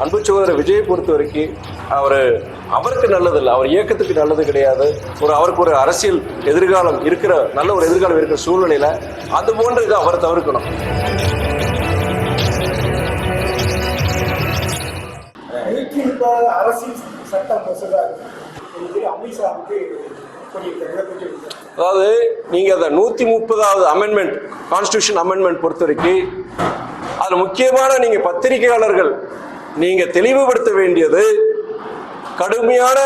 அன்பு சகோதரர் விஜயை பொறுத்த வரைக்கும் அவர் அவருக்கு நல்லது இல்லை அவர் இயக்கத்துக்கு நல்லது கிடையாது. ஒரு அவருக்கு ஒரு அரசியல் எதிர்காலம் இருக்கிற நல்ல ஒரு எதிர்காலம் இருக்கிற சூழ்நிலையில அது போன்ற இதை அவர் தவிர்க்கணும். அரசியல். அதாவது நீங்க அந்த நூத்தி முப்பதாவது அமெண்ட்மெண்ட் கான்ஸ்டியூஷன் அமெண்ட்மெண்ட் பொறுத்த வரைக்கும் அதுல முக்கியமான நீங்க பத்திரிகையாளர்கள் நீங்க தெளிவுபடுத்த வேண்டியது கடுமையான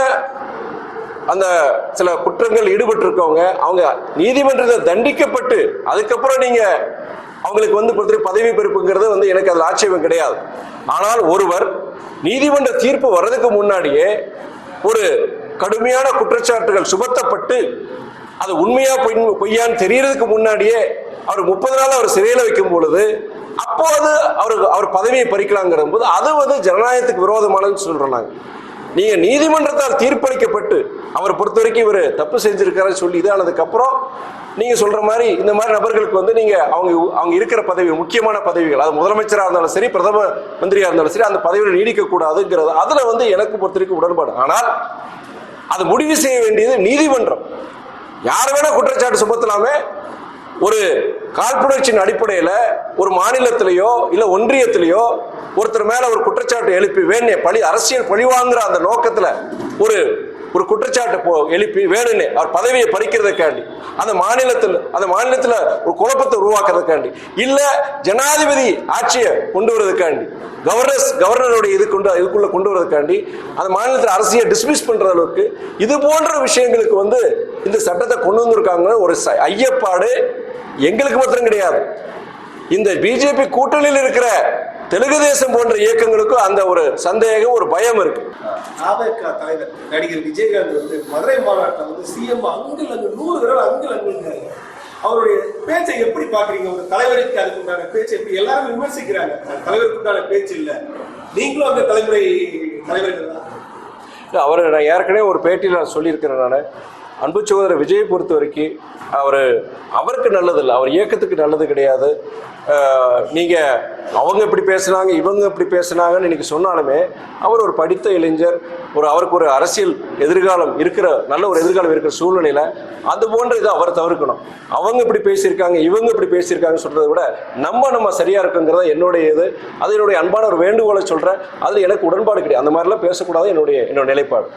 அந்த சில குற்றங்கள் ஈடுபட்டிருக்கவங்க அவங்க நீதிமன்றத்தில் தண்டிக்கப்பட்டு அதுக்கப்புறம் நீங்க அவங்களுக்கு வந்து பொறுத்தவரை பதவி பெறுப்புங்கிறது வந்து எனக்கு அதில் ஆட்சேபம் கிடையாது. ஆனால் ஒருவர் நீதிமன்ற தீர்ப்பு வர்றதுக்கு முன்னாடியே ஒரு கடுமையான குற்றச்சாட்டுகள் சுமத்தப்பட்டு அது உண்மையா பொய் பொய்யான்னு தெரியறதுக்கு முன்னாடியே அவர் முப்பது நாள் அவர் சிறையில் வைக்கும் பொழுது அப்போது அவருக்கு அவர் பதவியை பறிக்கலாங்கிற போது அது வந்து ஜனநாயகத்துக்கு விரோதமானதுன்னு சொல்றோம் நாங்க. நீங்க நீதிமன்றத்தால் தீர்ப்பளிக்கப்பட்டு அவர் பொறுத்த வரைக்கும் இவர் தப்பு செஞ்சிருக்காருன்னு சொல்லி இதானதுக்கு அப்புறம் நீங்க சொல்ற மாதிரி இந்த மாதிரி நபர்களுக்கு வந்து நீங்க அவங்க அவங்க இருக்கிற பதவி முக்கியமான பதவிகள் அது முதலமைச்சராக இருந்தாலும் சரி பிரதம மந்திரியா இருந்தாலும் சரி அந்த பதவியில் நீடிக்க கூடாதுங்கிறது அதுல வந்து எனக்கு பொறுத்த வரைக்கும் உடன்பாடு. ஆனால் அது முடிவு செய்ய வேண்டியது நீதிமன்றம். யார் வேணா குற்றச்சாட்டு சுமத்தலாமே ஒரு காழ்ப்புணர்ச்சியின் அடிப்படையில் ஒரு மாநிலத்திலேயோ இல்ல ஒன்றியத்திலேயோ ஒருத்தர் மேல ஒரு குற்றச்சாட்டு எழுப்பி வேண்டிய பழி அரசியல் பழிவாங்குற அந்த நோக்கத்துல ஒரு ஒரு குற்றச்சாட்டு போ எழுப்பி வேணும்னு அவர் பதவியை பறிக்கிறதுக்காண்டி அந்த மாநிலத்தில் அந்த மாநிலத்தில் ஒரு குழப்பத்தை உருவாக்குறதுக்காண்டி இல்லை ஜனாதிபதி ஆட்சியை கொண்டு வர்றதுக்காண்டி கவர்னர்ஸ் கவர்னருடைய இது கொண்டு இதுக்குள்ளே கொண்டு வரதுக்காண்டி அந்த மாநிலத்தில் அரசியை டிஸ்மிஸ் பண்ணுற அளவுக்கு இது போன்ற விஷயங்களுக்கு வந்து இந்த சட்டத்தை கொண்டு வந்திருக்காங்க ஒரு ஐயப்பாடு எங்களுக்கு மாத்திரம் கிடையாது. இந்த பிஜேபி கூட்டணியில் இருக்கிற தெலுங்கு தேசம் போன்ற இயக்கங்களுக்கும் அந்த ஒரு சந்தேகம் ஒரு பயம் இருக்கு தாவேகா தலைவர் நடிகர் விஜயகாந்த் வந்து மதுரை மாநாட்டில் வந்து சிஎம் அங்கில் அங்கு நூறு தடவை அங்கில் அங்குங்கிறாங்க அவருடைய பேச்சை எப்படி பாக்குறீங்க ஒரு தலைவருக்கு அதுக்குண்டான பேச்சை எப்படி எல்லாரும் விமர்சிக்கிறாங்க தலைவருக்குண்டான பேச்சு இல்ல நீங்களும் அந்த தலைமுறை தலைவர்கள் தான் அவர் நான் ஏற்கனவே ஒரு பேட்டியில் நான் சொல்லியிருக்கிறேன் நான் அன்பு சகோதரர் விஜயை பொறுத்த வரைக்கும் அவர் அவருக்கு நல்லது இல்லை அவர் இயக்கத்துக்கு நல்லது கிடையாது. நீங்கள் அவங்க இப்படி பேசுனாங்க இவங்க இப்படி பேசுனாங்கன்னு இன்னைக்கு சொன்னாலுமே அவர் ஒரு படித்த இளைஞர் ஒரு அவருக்கு ஒரு அரசியல் எதிர்காலம் இருக்கிற நல்ல ஒரு எதிர்காலம் இருக்கிற சூழ்நிலையில் அது போன்ற இதை அவர் தவிர்க்கணும். அவங்க இப்படி பேசியிருக்காங்க இவங்க இப்படி பேசியிருக்காங்கன்னு சொல்கிறத விட நம்ம நம்ம சரியாக இருக்குங்கிறத என்னுடைய இது அது என்னுடைய அன்பான ஒரு வேண்டுகோளை சொல்கிறேன் அதில் எனக்கு உடன்பாடு கிடையாது. அந்த மாதிரிலாம் பேசக்கூடாது. என்னுடைய என்னோட நிலைப்பாடு.